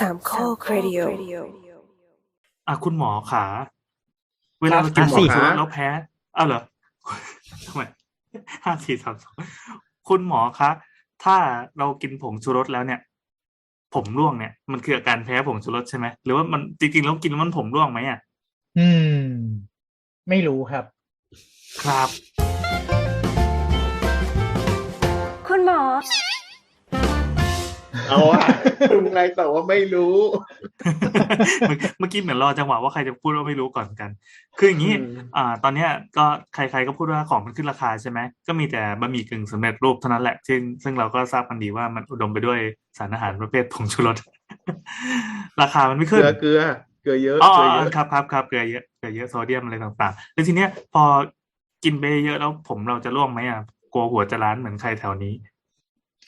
สามข้อครดิโออะคุณหมอขา เวลาเรากินอะผสิงชูรสแล้วแพ้อ้าวเหรอทำไมห้าสี่สามสองคุณหมอคะ ถ้าเรากินผงชูรสแล้วเนี่ย ผมร่วงเนี่ย มันคืออาการแพ้ผงชูรสใช่ไหมหรือว่ามันจริงๆแล้วกินแล้วมันผมร่วงไหมอะ อืม ไม่รู้ครับ ครับ เอาอะลุงไรต่อว่าไม่รู้เมื่อเมื่อกี้เหมือนรอจังหวะว่าใครจะพูดว่าไม่รู้ก่อนกัน คืออย่างนี้อืมอ่า ตอนเนี้ยก็ใครๆก็พูดว่าของมันขึ้นราคาใช่ไหมก็มีแต่บะหมี่กึ่งสำเร็จรูปเท่านั้นแหละซึ่งซึ่งเราก็ทราบกันดีว่ามันอุดมไปด้วยสารอาหารประเภทผงชูรสราคามันไม่เกขึ้ลืนอเกลือเกลือเยอะอ๋อเกลือเยอะครับครับครับเกลือเยอะเกลือเยอะโซเดียมอะไรต่างๆแล้วทีเนี้ยพอกินไปเยอะแล้วผมเราจะร่วงไหมอะกลัวหัวจะล้านเหมือนใครแถวนี้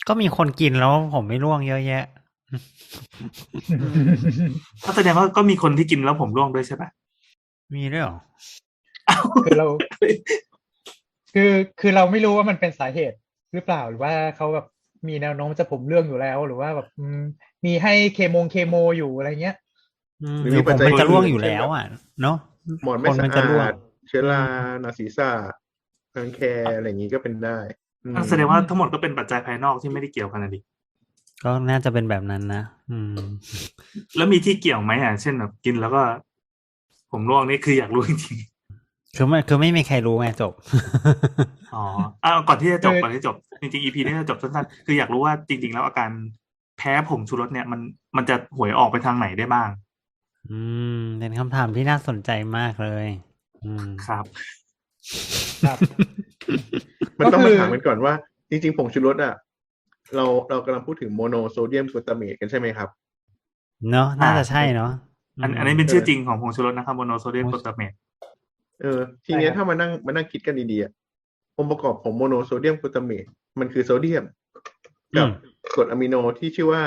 ก็มีคนกินแล้วผมไม่ร่วงเยอะแยะก็แสดงว่าก็มีคนที่กินแล้วผมร่วงด้วยใช่ปะมีด้วยเหรอคือเรา คือคือเราไม่รู้ว่ามันเป็นสาเหตุหรือเปล่าหรือว่าเขาแบบมีแนวโน้มจะผมเรื่องอยู่แล้ว หรือว่าแบบอืมมีให้เคมงเคโมอยู่อะไรเงี้ยอืมหรือหรือมีผปัจมจัยมันจะร่วงอื่นอยู่แล้วอะ เนาะหมอนไม่คนสะมันจะร่วงอาดเชื้อราหนาศีรษะรังแคอะไรอย่างนี้ก็เป็นได้อืม แสดงว่าทั้งหมดก็เป็นปัจจัยภายนอกที่ไม่ได้เกี่ยวกันนะดิก็น่าจะเป็นแบบนั้นนะอืม แล้วมีที่เกี่ยวไหมอะ เช่นแบบกินแล้วก็ ผมร่วงนี่คืออยากรู้จริงคือไม่คือไม่มีใครรู้ไงจบๆอ๋ออ้าวก่อนที่จะจบคือก่อนที่จะจบ จริงๆ EP นี้จะจบสั้นๆ คืออยากรู้ว่าจริง ๆ แล้วอาการแพ้ผงชูรสเนี่ยมันมันจะหวยออกไปทางไหนได้บ้าง อืม เป็นคำถามที่น่าสนใจมากเลย อืมครับ ครับ มันต้องก็คืมาอถามกันก่อนว่า จริงๆผงชูรสอะ เราเรากำลังพูดถึงโมโนโซเดียมกลูตาเมตกันใช่ไหมครับ เนาะน่าจะใช่เนาะอันมอันนี้เป็นชื่อจริงของผงชูรสนะครับโมโนโซเดียมกลูตาเมตเออ ทีเนี้ยใช่ครับถ้ามานั่งมานั่งคิดกันดีๆอะองค์ประกอบของโมโนโซเดียมกลูตาเมตมันคือโซเดียมกับกรดอะมิโนที่ชื่อว่า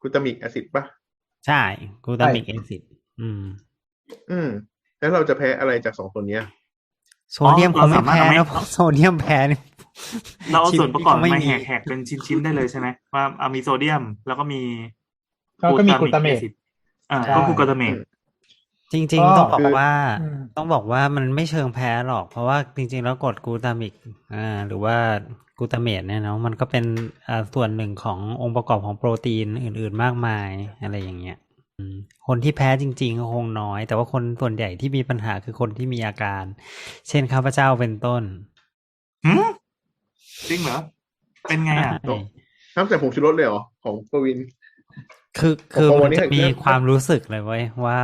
กลูตามิกแอซิดปะใช่กลูตามิกแอซิดอืม อืม แล้วเราจะแพ้อะไรจากสองตัวเนี้ย โซเดียมอ๋อคงไม่เราสามารถแพ้เอาไหมนะเพราะโซเดียมแพ้นี่เราเอาส่วนประกอบชิ้นที่มาเขาไม่มีแหกๆเป็นชิ้นๆได้เลยใช่ไหมว่าเอามีโซเดียม แล้วก็มีก็ก็มีกลูตาเมตแอซิดอ่าใช่ก็คือกลูตาเมตจริงก็ๆต้องบอคืกอว่าอืมต้องบอกว่ามันไม่เชิงแพ้หรอก เพราะว่าจริง ๆ แล้วกรดกลูตามิกอ่าหรือว่ากลูตาเมตเนี่ยเนาะมันก็เป็นอ่าส่วนหนึ่งขององค์ประกอบของโปรตีนอื่น ๆมากมายอะไรอย่างเงี้ยอืม คนที่แพ้จริงๆก็คงน้อย แต่ว่าคนส่วนใหญ่ที่มีปัญหาคือคนที่มีอาการ เช่นข้าพเจ้าเป็นต้นหืมจริงเหรอ เป็นไงอะใช่ห้ามใส่ผงชูรสเลยเหรอ ของปวิน คือคือพอวัมันนนี้จะมีเริ่มความรู้สึกเลยเว้ยว่า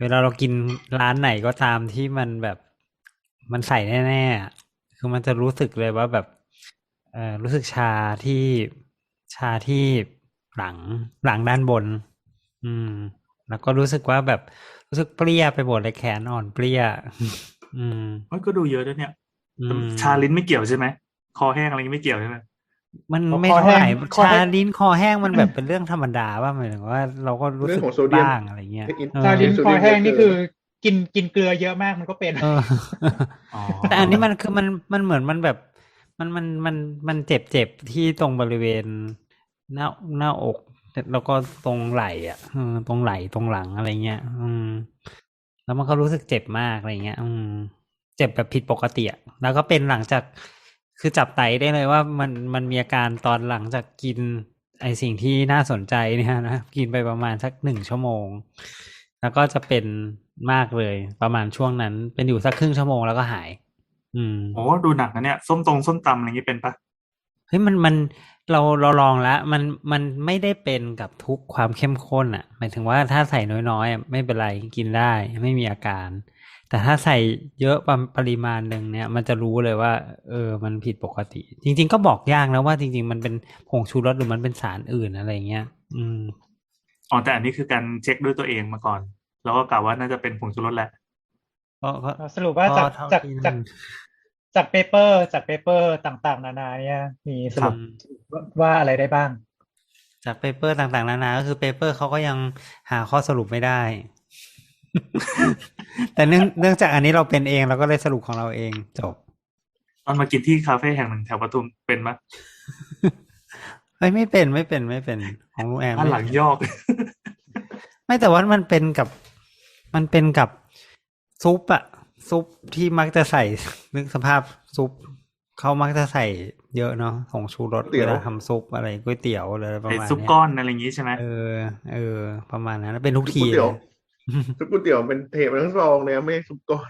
เวลาเรากินร้านไหนก็ตามที่มันแบบมันใส่แน่ๆอะคือมันจะรู้สึกเลยว่าแบบเออรู้สึกชาที่ชาที่หลังหลังด้านบน อืม แล้วก็รู้สึกว่าแบบรู้สึกเปรี้ยไปหมดเลยแขนอ่อนเปรี้ย อืมมันก็ดูเยอะด้วยเนี่ยอืมชาลิ้นไม่เกี่ยวใช่ไหมคอแห้งอะไรไม่เกี่ยวใช่ไหมมันคอไม่คอเท่าไหร่แห้งคอชาแห้งลิ้นคอแห้งมันแบบเป็นเรื่องธรรมดาว่าหมายถึงว่าเราก็รู้เรื่สึอกงของโซเดียมบ้างอะไรเงี้ยเรื่องเออชาลิ้นโซคเดีอยมแห้งเยอะนี่คือ กินกินเกลือเยอะมากมันก็เป็นเอออ๋อแต่อันนี้มันคือมันมันเหมือนมันแบบ มันมันมันมันเจ็บเจ็บที่ตรงบริเวณหน้าหน้าอก แล้วก็ตรงไหล่อะตรงไหล่ตรงหลังอะไรเงี้ย อืม แล้วมันก็รู้สึกเจ็บมากอะไรเงี้ย อืม เจ็บแบบผิดปกติอะแล้วก็เป็นหลังจากคือจับไตได้เลยว่ามันมันมีอาการตอนหลังจากกิน ไอสิ่งที่น่าสนใจเนี่ยนะกินไปประมาณสักหนึ่งชั่วโมง แล้วก็จะเป็นมากเลย ประมาณช่วงนั้น เป็นอยู่สักครึ่งชั่วโมงแล้วก็หาย อืมโอ้ดูหนักนะเนี่ย ส้มตรงส้มตำอะไรอย่างนี้เป็นปะ เฮ้ยมันมันเราเราลองแล้วมันมันไม่ได้เป็นกับทุกความเข้มข้นอะ หมายถึงว่าถ้าใส่น้อยๆอะไม่เป็นไรกินได้ไม่มีอาการ แต่ถ้าใส่เยอะปริมาณหนึ่งเนี่ย มันจะรู้เลยว่า เออ มันผิดปกติ จริง ๆ ก็บอกยากนะว่าจริง ๆ มันเป็นผงชูรสหรือมันเป็นสารอื่นอะไรเงี้ย อืมอ๋อแต่อันนี้คือการเช็คด้วยตัวเองมาก่อน แล้วก็กล่าวว่าน่าจะเป็นผงชูรสแหละก็ก็สรุปว่าจากก็เท่าจากที่จากมัน จากเปเปอร์จากเปเปอร์ต่างๆ นานาเนี่ยมีสรุปอืมว่าว่าอะไรได้บ้าง จากเปเปอร์ต่างๆ นานาก็คือเปเปอร์เขาก็ยังหาข้อสรุปไม่ได้ แต่เนื่องเนื่องจากอันนี้เราเป็นเองเราก็เลยสรุปของเราเองจบตอนมากินที่คาเฟ่แห่งหนึ่งแถวปทุมเป็นปะเฮ้ยไม่เป็นไม่เป็นไม่เป็นของลุงแอมด้านหลังไม่ยอก ไม่แต่ว่ามันเป็นกับ มันเป็นกับซุปอะ ซุปที่มักจะใส่นึกสภาพซุปเขามักจะใส่เยอะเนาะผงชูรสก๋วยเตี๋เวยวลาทำซุปอะไรก๋วยเตี๋ยวอะไรประไอ้มาณซุปเนี้ยก้อนอะไรอย่างงี้ใช่ไหมเออเออ ประมาณนั้นเป็นทุกซุปทีก๋วยเตี๋ยวเลยซุปก๋วยเตี๋ยวเป็นเทปทั้งซองเลยอะไม่ใช่ซุปก้อน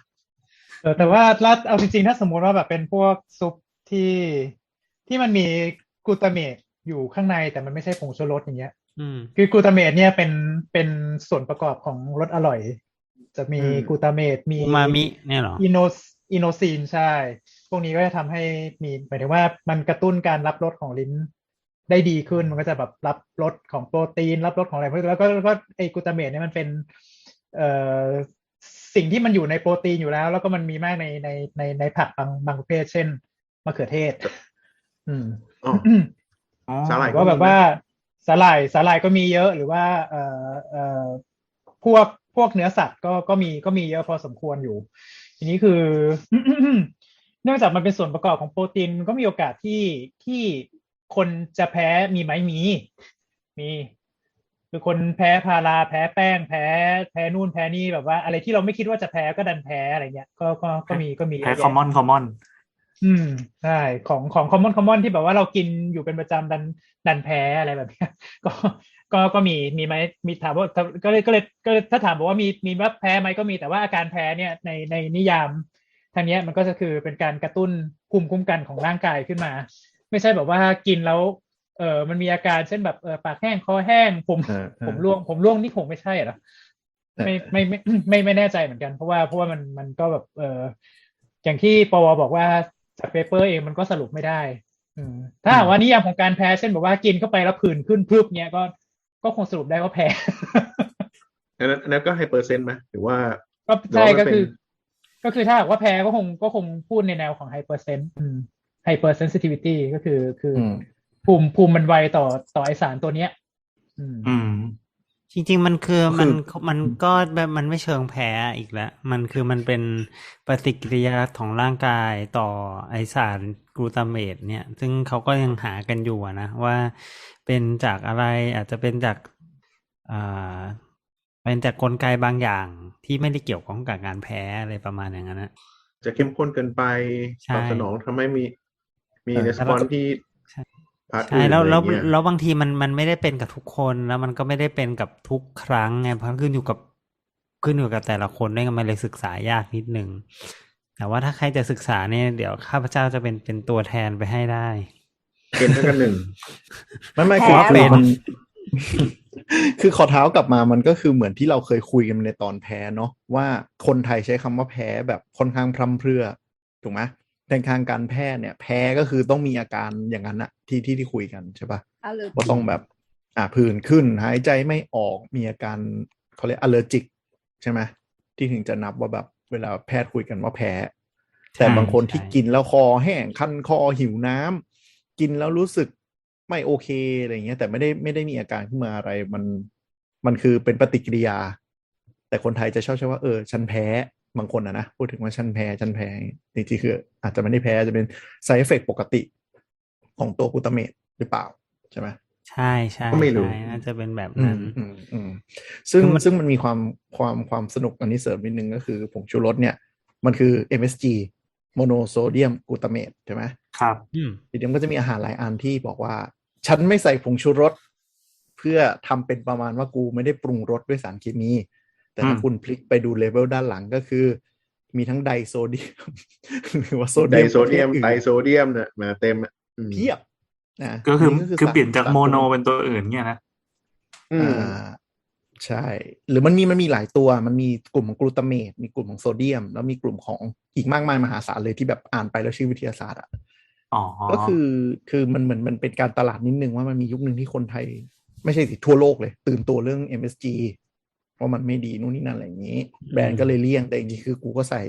เออแต่ว่าแล้วเอาจริงๆถ้าสมมุติว่าแบบเป็นพวกซุปที่ที่มันมีกลูตาเมตอยู่ข้างในแต่มันไม่ใช่ผงชูรสอย่างเงี้ยอืมคือกลูตาเมตเนี่ยเป็นเป็นส่วนประกอบของรสอร่อย จะมีอืมกลูตาเมตมีอูมามิเนี่ยเหรออิโนอิโนซีนใช่ พวกนี้ก็จะทำให้มีหมายถึงว่ามันกระตุ้นการรับรสของลิ้นได้ดีขึ้นมันก็จะแบบรับรสของโปรตีน รับรสของอะไรพวกนี้แล้วก็แล้วก็ไอกลูตาเมตเนี่ยมันเป็นเอ่อสิ่งที่มันอยู่ในโปรตีนอยู่แล้ว แล้วก็มันมีมากในในในในผักบางบางประเภท เช่นมะเขือเทศ อืมอ๋ออ๋อสาหร่ายว่าแบบว่าสาหร่ายสาหร่ายก็มีเยอะหรือว่า เอ่อเอ่อพวก พวกเนื้อสัตว์ก็ก็มีก็มีเยอะพอสมควรอยู่ ทีนี้คือ เนื่องจากมันเป็นส่วนประกอบของโปรตีนมันก็มีโอกาสที่ที่คนจะแพ้มีไหมมี มีคือคนแพ้พาราแพ้แป้งแพ้ แพ้นู่นแพ้นี่แบบว่า อะไรที่เราไม่คิดว่าจะแพ้ก็ดันแพ้อะไรเงี้ยก็ก็ก็มีก็มีแพ้คอมมอนคอมมอน อืมใช่ของของคอมมอนคอมมอนที่แบบว่าเรากินอยู่เป็นประจำดันดันแพ้อะไรแบบเนี้ยก็ก็ก็มีมีไหมมีถามว่าก็เลยก็เลยก็เลยถ้าถามบอกว่ามีมีว่าแพ้ไหมก็มีแต่ว่าอาการแพ้เนี่ยในในนิยามทางเนี้ยมันก็จะคือเป็นการกระตุ้นภูมิคุ้มกันของร่างกายขึ้นมา ไม่ใช่แบบว่ากินแล้วเออมันมีอาการเช่นแบบเออปากแห้งคอแห้งผมอ่าอ่าผมร่วงผมร่วงนี่คงไม่ใช่เหรอไม่ไม่ไม่ไม่ไม่แน่ใจเหมือนกัน เพราะว่าเพราะว่ามันมันก็แบบเอออย่างที่ปวบอกว่า จากเปเปอร์เองมันก็สรุปไม่ได้อืมถ้าหากว่านิยามของการแพ้เช่นบอกว่ากินเข้าไปแล้วผื่นขึ้นพรึบเนี้ยก็ก็คงสรุปได้ว่าแพ้อันนั้นอันนั้นก็ไฮเปอร์เซนต์ไหมหรือว่าก็ใช่หรือว่ามันก็คือเป็นก็คือถ้าหากว่าแพ้ก็คงก็คงพูดในแนวของไฮเปอร์เซนต์ไฮเปอร์เซนซิทิวิตี้ก็คือคือออืมภูมิภูมิมันไวต่อต่อไอสารตัวเนี้ย อืมอืม จริง ๆ มันคือก็คือมันมันก็แบบมันไม่เชิงแพ้อีกแล้ว มันคือมันเป็นปฏิกิริยาของร่างกายต่อไอสารกลูตาเมตเนี่ย ซึ่งเขาก็ยังหากันอยู่อะนะว่าเป็นจากอะไรอาจจะเป็นจากอ่าเป็นจากกลไกบางอย่างที่ไม่ได้เกี่ยวข้องกับการแพ้อะไรประมาณอย่างนั้นนะจะเข้มข้นเกินไปใช่ตอบสนองทำให้มีมีเออレスปอนที่ใช่ พาร์ทใช่แล้วอื่นแล้วอะไรเงี้ยแล้วบางทีมันมันไม่ได้เป็นกับทุกคนแล้วมันก็ไม่ได้เป็นกับทุกครั้งไงเพราะขึ้นอยู่กับขึ้นอยู่กับแต่ละคนด้วยกันมันเลยศึกษายากนิดนึงแต่ว่าถ้าใครจะศึกษาเนี่ยเดี๋ยวข้าพเจ้าจะเป็นเป็นตัวแทนไปให้ได้เป็นเท่ากันหนึ่งไม่ไม่แพ้คือเหรอมันคือขอเท้ากลับมามันก็คือเหมือนที่เราเคยคุยกันในตอนแพ้เนาะว่าคนไทยใช้คำว่าแพ้แบบค่อนข้างพร่ำเพรื่อถูกไหม ในทางการแพทย์เนี่ย แพ้ก็คือต้องมีอาการอย่างนั้นอะที่ที่ที่คุยกันใช่ปะอะเลอร์ว่าต้องแบบ อ่าผื่นขึ้น หายใจไม่ออกมีอาการเขาเรียก allergic ใช่ไหมที่ถึงจะนับว่าแบบเวลาแพทย์คุยกันว่าแพ้ใช่แต่บางคนที่ใช่กินแล้วคอแห้งคันคอหิวน้ำกินแล้วรู้สึกไม่โอเคอะไรเงี้ย แต่ไม่ได้ไม่ได้มีอาการขึ้นมาอะไรมันมันคือเป็นปฏิกิริยา แต่คนไทยจะชอบใช้ว่าเออ ฉันแพ้ บางคนอะนะพูดถึงว่าฉันแพ้ฉันแพ้จริงๆคือ อาจจะไม่ได้แพ้จะเป็น side effect ปกติของตัวกลูตาเมตหรือเปล่าใช่ไหมใช่ใช่ก็ไม่รู้ใช่น่าจะเป็นแบบอืนั้มนอืมอืมซึ่งคือมันซึ่งมันมีความความความสนุกอันนี้เสริมนิดนึงก็คือผงชูรสเนี่ย มันคือ MSG โมโนโซเดียมกลูตาเมตใช่ไหมครับอืมทีนี้มันก็จะมีอาหารหลายอันที่บอกว่า ฉันไม่ใส่ผงชูรส เพื่อทำเป็นประมาณว่ากูไม่ได้ปรุงรสด้วยสารเคมี แต่ถ้าอืมคุณพลิกไปดูเลเวลด้านหลังก็คือ มีทั้งไดโซเดียมหรือว่าโซไดเดียมโซเดียมประภทไตอื่นโซเดียมเนี่ยมาเต็มอะอืมเพียบนะก็คือนี่คือสรเปลี่ยนจากสรโมโนปรุงเป็นตัวอื่นเนี่ยนะอืมอ่าใช่ หรือมันมีมันมีหลายตัว มันมีกลุ่มของกลูตาเมต มีกลุ่มของโซเดียม แล้วมีกลุ่มของอีกมากมายมหาศาลเลยที่แบบอ่านไปแล้วชื่อวิทยาศาสตร์อะอ๋อก็คือคือมันเหมือนมันเป็นการตลาดนิดนึงว่ามันมียุคหนึ่งที่คนไทย ไม่ใช่สิทั่วโลกเลย ตื่นตัวเรื่อง MSG ว่ามันไม่ดีนู่นนี่นั่นอะไรอย่างนี้ แบรนด์ก็เลยเลี่ยงแต่จริงๆคือกูก็ใส่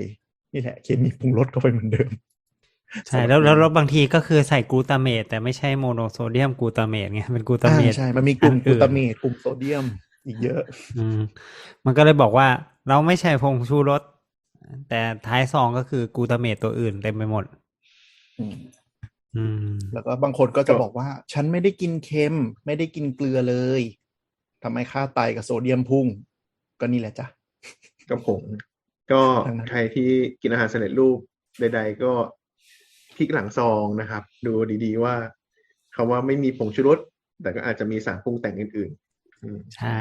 นี่แหละเคมีปรุงรสเข้าไปเหมือนเดิม ใช่แล้วแล้วแล้วบางทีก็คือใส่กลูตาเมตแต่ไม่ใช่โมโนโซเดียมกลูตาเมตไงเป็นกลูตาอ่าเมตใช่ มันมีกลุ่มอันกลูอื่นตาเมตกลุ่มโซเดียมอีกเยอะอืมมันก็เลยบอกว่า เราไม่ใช่ผงชูรสแต่ท้ายซองก็คือกลูตาเมตตัวอื่นเต็มไปหมดอืมอืมแล้วก็บางคนก็จะบอกว่า ฉันไม่ได้กินเค็ม ไม่ได้กินเกลือเลยทำให้ค่าไตกับโซเดียมพุ่ง ก็นี่แหละจ้ะกับผม ก็ดังนั้นใครที่กินอาหารสำเร็จรูปใด ๆ ก็พลิกหลังซองนะครับ ดูดีๆว่าคำว่าไม่มีผงชูรสแต่ก็อาจจะมีสารปรุงแต่งอื่นๆอืมใช่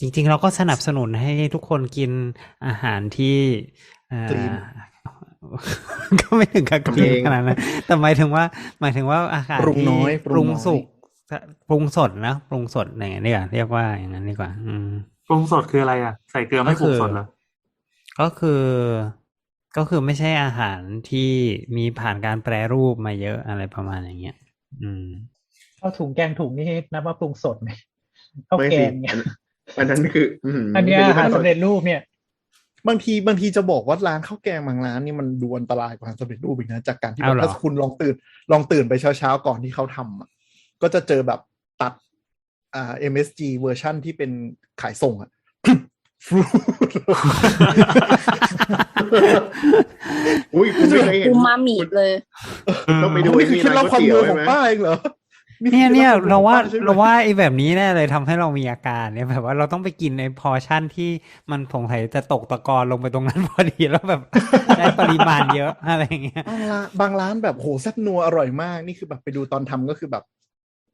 จริง ๆ เราก็สนับสนุนให้ทุกคนกินอาหารที่เอ่อ Clean ก็ไม่ถึงกับทำกินเองขนาดนั้นแต่หมายถึงว่า หมายถึงว่าอาหารปรุงที่น้อยปรุงปรุงน้อยสุกปรุงสดนะปรุงสดอย่างนี้ดีกว่าเรียกว่าอย่างนั้นดีกว่า อืม ปรุงสดคืออะไรอะ ใส่เกลือไม่ปรุงสดเหรอ ก็คือ ก็คือไม่ใช่อาหารที่มีผ่านการแปรรูปมาเยอะอะไรประมาณอย่างเงี้ย อืมข้าวถุงแกงถุงนี่นับว่าปรุงสดไหมข้าวไม่แกสิงเนี่ยอันอันนั้นคืออืมอันเนี้ยไม่อาหารรู้สำเร็จรูปเนี่ย บางทีบางทีจะบอกว่าร้านข้าวแกงบางร้านนี่มันดูอันตรายกว่าอาหารสำเร็จรูปอีกนะจากการที่แบเอาบเหรอถ้าคุณลองตื่นลองตื่นไปเช้าๆก่อนที่เขาทำอะก็จะเจอแบบตัด อ่า MSG เวอร์ชั่นที่เป็นขายส่งอะฟรูดอุ้ยคุณไม่เคยเห็นอูมามิเลย ต้องไปดูนี่คือเคล็ดลับความรวยของป้าเองเหรอเนี่ยเนี่ยคือเราว่าใช่ไหมเราว่าไอ้แบบนี้แน่เลยทำให้เรามีอาการเนี่ยแบบว่าเราต้องไปกินในพอร์ชั่นที่มันผงไถจะตกตะกอนลงไปตรงนั้นพอดีแล้วแบบได้ปริมาณเยอะอะไรอย่างเงี้ยบางร้านบางร้านแบบโหแซ่บนัวอร่อยมากนี่คือแบบไปดูตอนทำก็คือแบบ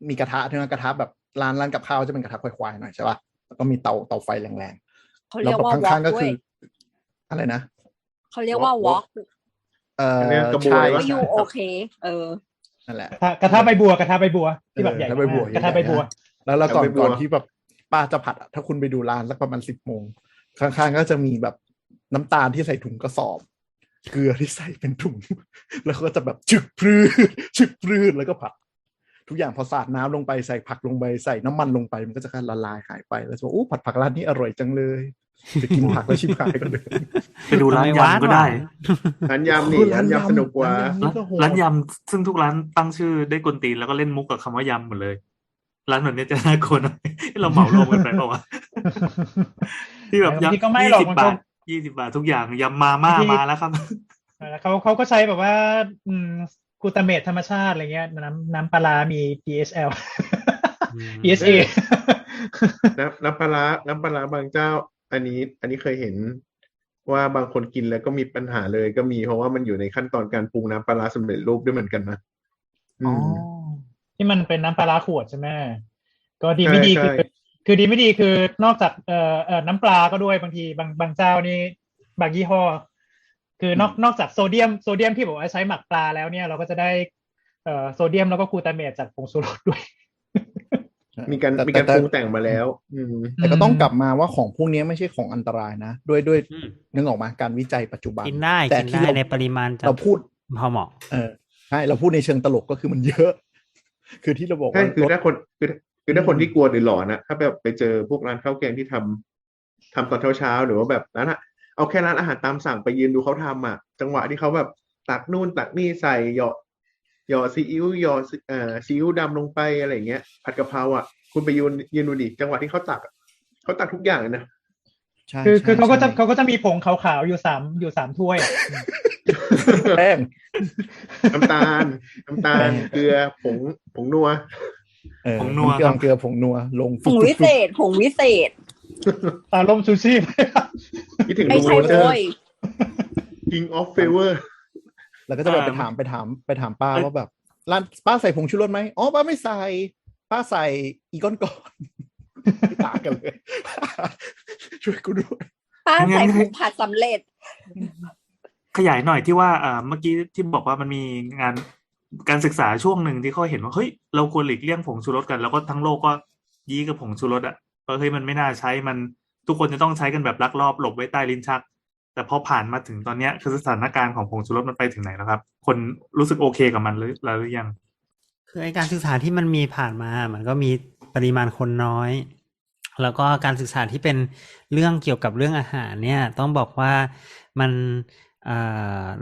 มีกระทะใช่ไหมกระทะแบบ ร้านร้านกับข้าวจะเป็นกระทะควายๆหน่อยใช่ป่ะแล้วก็มีเตาเตาไฟแรงเขาๆเรียกว่าแบบวอข้าล์งกๆก็ด้วคืยออะไรนะเขาเรียกว่าวอล์กเอออันเนี้ยกระบวยใช่วะก็ยูโอเค เออนั่นแหละกระทะกระทะใบบัวกระทะใบบัวที่แบบเออใหญ่กระทะใบบัวมากกระทะใบบัวแล้วแล้วก่อนเอาไปบัวก่อนที่แบบป้าจะผัดอะถ้าคุณไปดูร้านสักประมาณสิบโมงข้างๆก็จะมีแบบน้ำตาลที่ใส่ถุงกระสอบ เกลือที่ใส่เป็นถุง แล้วก็จะแบบชึกพรืดชึกพรืดแล้วก็ผัด ทุกอย่างพอสาดน้ำลงไปใส่ผักลงไปใส่น้ำมันลงไป มันก็จะค่อยละลายหายไปแล้วจะบอกโอ้ผัดผักร้านนี้อร่อยจังเลยจะกินผักแล้วชิบหายกันเลยไปดูร้านทำไมวะยำก็ได้ร้านยำนี่ร้านยำสนุกกว่าร้านยำก็โหดร้านยำซึ่งทุกร้านตั้งชื่อได้กวนตีนแล้วก็เล่นมุกกับคำว่ายำหมดเลยร้านแบบนี้จะน่ากลัวหน่อยเราเหมารวมกันไปเปล่าวะที่แบบบางทีก็ไม่หรอกยี่สิมันบก็บาทยี่สิบาททุกอย่างยำมาม่าบางทีมาแล้วครับแล้วเขาเขาก็ใช้แบบว่าอืม กลูตาเมตธรรมชาติอะไรเงี้ย น้ำน้ำปลาร้ามี DHL อืม DHA น้ำน้ำปลาร้าน้ำปลาร้าบางเจ้า อันนี้ อันนี้เคยเห็นว่าบางคนกินแล้วก็มีปัญหาเลยก็มีเพราะว่ามันอยู่ในขั้นตอนการปรุงน้ำปลาร้าสำเร็จรูปด้วยเหมือนกันนะอืมที่มันเป็นน้ำปลาร้าขวดใช่ไหมก็ดีไม่ดีใช่คือใช่คือดีไม่ดีคือนอกจากเอ่อเอ่อน้ำปลาก็ด้วยบางทีบางบางเจ้านี่บางยี่ห้อ คือนอกนอกจากโซเดียมโซเดียมที่บอกว่าใช้หมักปลาแล้วเนี่ย เราก็จะได้เอ่อโซเดียมแล้วก็กลูตาเมตจากผงชูรสด้วย มีการแต่มีการแต่ปรุงแต่งมาแล้วอืมแต่ก็ต้องกลับมาว่าของพวกนี้ไม่ใช่ของอันตรายนะ ด้วยด้วยอืมนึกออกมาการวิจัยปัจจุบันกินได้แต่กินที่ได้เราในปริมาณจะเราพูดพอเหมาะเออใช่เราพูดในเชิงตลกก็คือมันเยอะ คือที่เราบอกใช่ว่าคือลดถ้าคนคือคือถ้าคนที่กลัวหรือหลอนนะถ้าแบบไปเจอพวกร้านข้าวแกงที่ทำทำตอนเช้าๆหรือว่าแบบร้านอะ เอาแค่ร้านอาหารตามสั่งไปยืนดูเขาทำอะ จังหวะที่เขาแบบตักนู่นตักนี่ใส่เหยาะเหยาะซีอิ๊วเหยาะซีเอ่อซีอิ๊วดำลงไปอะไรอย่างเงี้ยผัดกะเพราอะ คุณไปยืนยืนดูดิจังหวะที่เขาตักอะเขาตักทุกอย่างเลยนะใช่คือใช่คือเขาก็จะใช่เขาก็จะมีผงขาวๆอยู่สามอยู่สามถ้วยแป้งน้ำตาลน้ำตาลเกลือผงผงนัวเออผงนัวำเกลืครัอบเกลือผงนัวลงผงวิเศษผงวิเศษ ตาลมซูชิคิดถึงไม่ลุงใช่โรเจอร์โว้ย King of Favor แล้วก็จะแบบไปอ่าถามไปถามไปถามป้าเอ้ยว่าแบบร้านป้าใส่ผงชูรสไหมอ๋อป้าไม่ใส่ ป้าใส่อีก้อนก่อนไม่ต่างกันเลย ช่วยกูด้วยป้างั้นใส่ให้ผงผัดสำเร็จ ขยายหน่อยที่ว่าอ่าเมื่อกี้ที่บอกว่ามันมีงานการศึกษาช่วงหนึ่งที่เขาเห็นว่าเฮ้ยเราควรหลีกเลี่ยงผงชูรสกันแล้วก็ทั้งโลกก็ยี้กับผงชูรสอะ ว่าเฮ้ยมันไม่น่าใช้มันทุกคนจะต้องใช้กันแบบลักลอบหลบไว้ใต้ลิ้นชัก แต่พอผ่านมาถึงตอนเนี้ยคือสถานการณ์ของผงชูรสมันไปถึงไหนแล้วครับ คนรู้สึกโอเคกับมันหรือแล้วหรือยัง คือไอการศึกษาที่มันมีผ่านมา มันก็มีปริมาณคนน้อย แล้วก็การศึกษาที่เป็นเรื่องเกี่ยวกับเรื่องอาหารเนี่ย ต้องบอกว่ามัน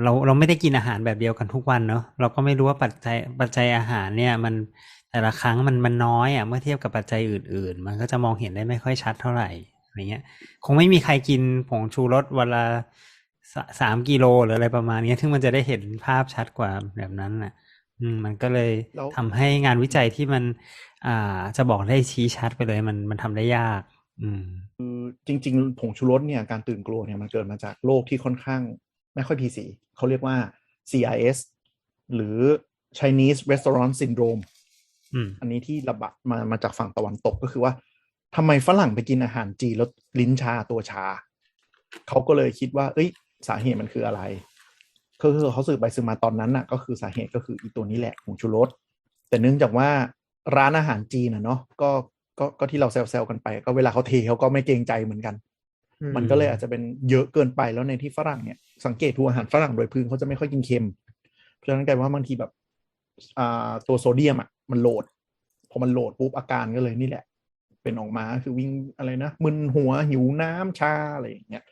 เราเราไม่ได้กินอาหารแบบเดียวกันทุกวันเนาะเราก็ไม่รู้ว่าปัจจัยปัจจัยอาหารเนี่ยมัน แต่ละครั้งมันมันน้อยอะเมื่อเทียบกับปัจจัยอื่น ๆ มันก็จะมองเห็นได้ไม่ค่อยชัดเท่าไหร่อะไรเงี้ย คงไม่มีใครกินผงชูรสวันละสสามกิโลหรืออะไรประมาณเนี้ยซึ่งมันจะได้เห็นภาพชัดกว่าแบบนั้นน่ะ อือืมมันก็เลยแล้วทำให้งานวิจัยที่มัน อ่า จะบอกได้ชี้ชัดไปเลย มันมันทำได้ยาก อืมคือจริง ๆ ผงชูรสเนี่ยการตื่นกลัวเนี่ยมันเกิดมาจากโรคที่ค่อนข้าง ไม่ค่อยพีสีเขาเรียกว่า CIS หรือ Chinese Restaurant Syndrome อืมอันนี้ที่ระบาดมามาจากฝั่งตะวันตกก็คือว่าทำไมฝรั่งไปกินอาหารจีนแล้วลิ้นชาตัวชา เขาก็เลยคิดว่า เอ้ย สาเหตุมันคืออะไรก็คือเขาสืบไปสืบมาตอนนั้นน่ะ ก็คือสาเหตุก็คืออีตัวนี้แหละผงชูรสแต่เนื่องจากว่าร้านอาหารจีนอะเนาะก็ก็ก็ที่เราแซวๆกันไป ก็เวลาเขาเทเขาก็ไม่เกรงใจเหมือนกันอืมมันก็เลยอาจจะเป็นเยอะเกินไปแล้วในที่ฝรั่งเนี่ยสังเกตดูอาหารฝรั่งโดยพื้นเขาจะไม่ค่อยกินเค็ม เพราะฉะนั้นกลายว่าบางทีแบบอ่าตัวโซเดียมอะ มันโหลด พอมันโหลดปุ๊บอาการก็เลยนี่แหละ เป็นออกมาคือวิ่งอะไรนะมึนหัวหิวน้ำชาอะไรอย่างเงี้ย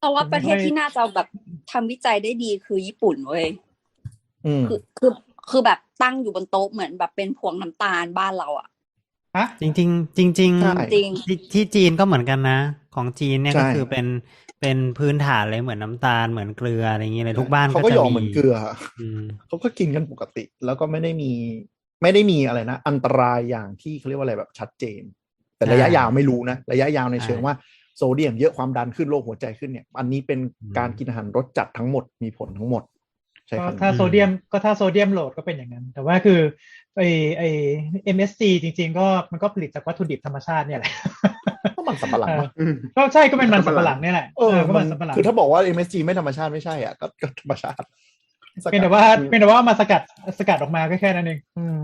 แต่ว่าผมประเทศไม่ที่น่าจะแบบทำวิจัยได้ดีคือญี่ปุ่นเว้ยอืมคือคือคือแบบตั้งอยู่บนโต๊ะเหมือนแบบเป็นพวงน้ำตาลบ้านเราอะฮะจริงๆจริงใช่จริงที่ที่จีนก็เหมือนกันนะ ของจีนเนี่ยใช่ก็คือเป็นเป็นพื้นฐานเลยเหมือนน้ำตาลเหมือนเกลืออะไรอย่างเงี้ยเลยทุกบ้านเขาก็ก็จะหยอกมีเหมือนเกลืออืมเขาก็กินกันปกติ แล้วก็ไม่ได้มี ไม่ได้มีอะไรนะ อันตรายอย่างที่เขาเรียกว่าอะไรแบบชัดเจน แต่ระยะใช่ยาวไม่รู้นะ ระยะยาวในใช่เชิงว่าโซเดียมเยอะความดันขึ้นโรคหัวใจขึ้นเนี่ย อันนี้เป็นอืมการกินอาหารรสจัดทั้งหมดมีผลทั้งหมดใช่ก็ครับถ้าโซเดียมก็ถ้าโซเดียมโหลดก็เป็นอย่างนั้น แต่ว่าคือไอไอ MSG จริง ๆ ก็มันก็ผลิตจากวัตถุดิบธรรมชาติเนี่ยแหละก็มันสับปะหลังเออวะอืมก็ใช่ก็เป็นมันสับปะหลังเนี่ยแหละเออก็มัมันนสับปะหลังคือถ้าบอกว่า MSG ไม่ธรรมชาติไม่ใช่อะก็ก็ธรรมชาติสกัด เป็นแต่ว่าเป็นแต่ว่ามาสกัดสกัดออกมาก็แค่นั้นเองอืม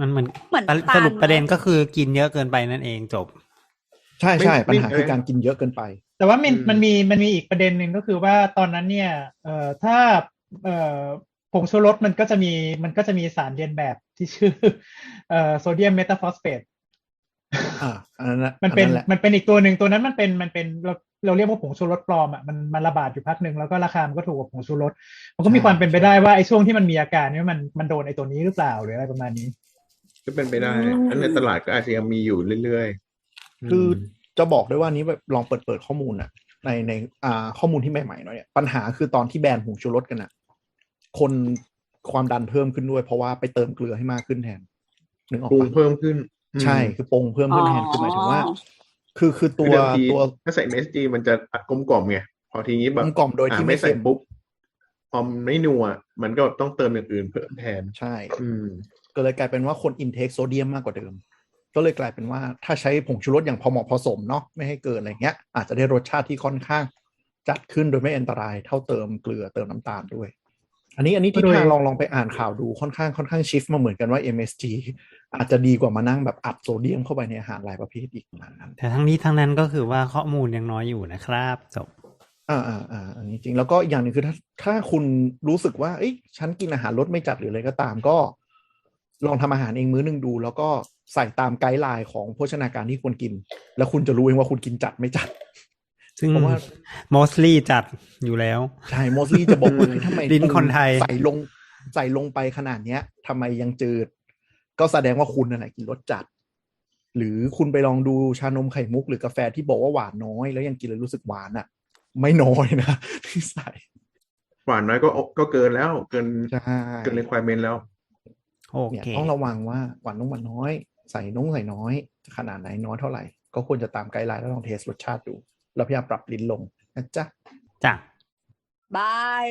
มันเหมือนเหมือนสน้ำตาลสรุปประเด็นก็คือกินเยอะเกินไปนั่นเองจบ ใช่ใช่ไม่ปัญหาไม่คือการกินเยอะเกินไป แต่ว่ามันอืมมันมีมันมีอีกประเด็นหนึ่งก็คือว่าตอนนั้นเนี่ยเอ่อถ้าเอ่อผงชูรสมันก็จะมีมันก็จะมีสารเลียนแบบที่ชื่อเอ่อโซเดียมเมตาฟอสเฟตอ่าอันนั้นน่ะมันเป็นอัแหละมันเป็นอีกตัวหนึ่งตัวนั้นมันเป็นมันเป็น เราเราเรียกว่าผงชูรสปลอมอะมันมันระบาดอยู่พักหนึ่งแล้วก็ราคามันก็ถูกกว่าผงชูรสมันก็มีความเป็นไปได้ว่าไอ้ช่วงที่มันมีอาการเนี่ยมันมันโดนไอ้ตัวนี้หรือเปล่าหรืออะไรประมาณนี้ ก็เป็นไปได้อืมอันในตลาดก็อาจจะยังมีอยู่เรื่อยๆคือมจะบอกได้ว่านี้แบบลองเปิดเปิดข้อมูลอะในในอ่าข้อมูลที่ใหม่ๆหน่อยเนี่ยปัญหาคือตอนที่แบนผงชูรสกันอะคนความดันเพิ่มขึ้นด้วย เพราะว่าไปเติมเกลือให้มากขึ้นแทนนึกออกปรุงปะเพิ่มขึ้นอืมใช่คือปรุงเพิ่มขึ้นแทนอ๋อคือหมายถึงว่า คือคือคืตัอวเดิมทีตัวถ้าใส่ MSG มันจะกลมกล่อมไงพอทีนี้แบบกลมกล่อมโดยที่อ่าไม่ไม่ใส่เค็มปุ๊บพอไม่นัวมันก็ต้องเติมอย่างอื่นเพิ่มแทนใช่ อืมก็เลยกลายเป็นว่าคนอินเทคโซเดียมมากกว่าเดิม ก็เลยกลายเป็นว่าถ้าใช้ผงชูรสอย่างพอเหมาะพอสมเนาะไม่ให้เกินอะไรเงี้ย อาจจะได้รสชาติที่ค่อนข้าง จัดขึ้นโดยไม่อันตรายเท่าเติมเกลือเติมน้ำตาลด้วย อันนี้อันนี้ที่โดยทางลองลองไปอ่านข่าวดูค่อนข้างค่อนข้างชิฟมาเหมือนกันว่า MSG อาจจะดีกว่ามานั่งแบบอัดโซเดียมเข้าไปในอาหารหลายประเภทอีกประมาณนั้นแต่ทั้งนี้ทั้งนั้นก็คือว่าข้อมูลยังน้อยอยู่นะครับจบอ่าอ่าอ่าอันนี้จริงแล้วก็อีกอย่างหนึ่งคือถ้าถ้าคุณรู้สึกว่าเอ้ยฉันกินอาหารรสไม่จัดหรืออะไรก็ตามก็ ลองทำอาหารเองมื้อหนึ่งดู แล้วก็ใส่ตามไกด์ไลน์ของโภชนาการที่ควรกิน แล้วคุณจะรู้เองว่าคุณกินจัดไม่จัด ซึ่งเพราะว่า mostly จัดอยู่แล้ว ใช่โมสลี่จะบอกว่าอืมทำไมลิ้นคนไทย ใส่ลงใส่ลงไปขนาดเนี้ยทำไมยังจืด ก็แสดงว่าคุณนั่นแหละกินรสจัด หรือคุณไปลองดูชานมไข่มุกหรือกาแฟที่บอกว่าหวานน้อย แล้วยังกินแล้วรู้สึกหวานอะ ไม่น้อยนะที่ใส่หวานน้อยก็ก็เกินแล้วเกินใช่เกิน requirement แล้วโอเนี่ยเคต้องระวังว่าหวานน้องหวานน้อย ใส่น้องใส่น้อย ขนาดไหนน้อยเท่าไหร่ ก็ควรจะตามไกด์ไลน์แล้วลองเทสรสชาติดู แล้วพยายามปรับลิ้นลงนะจ๊ะจ้ะบาย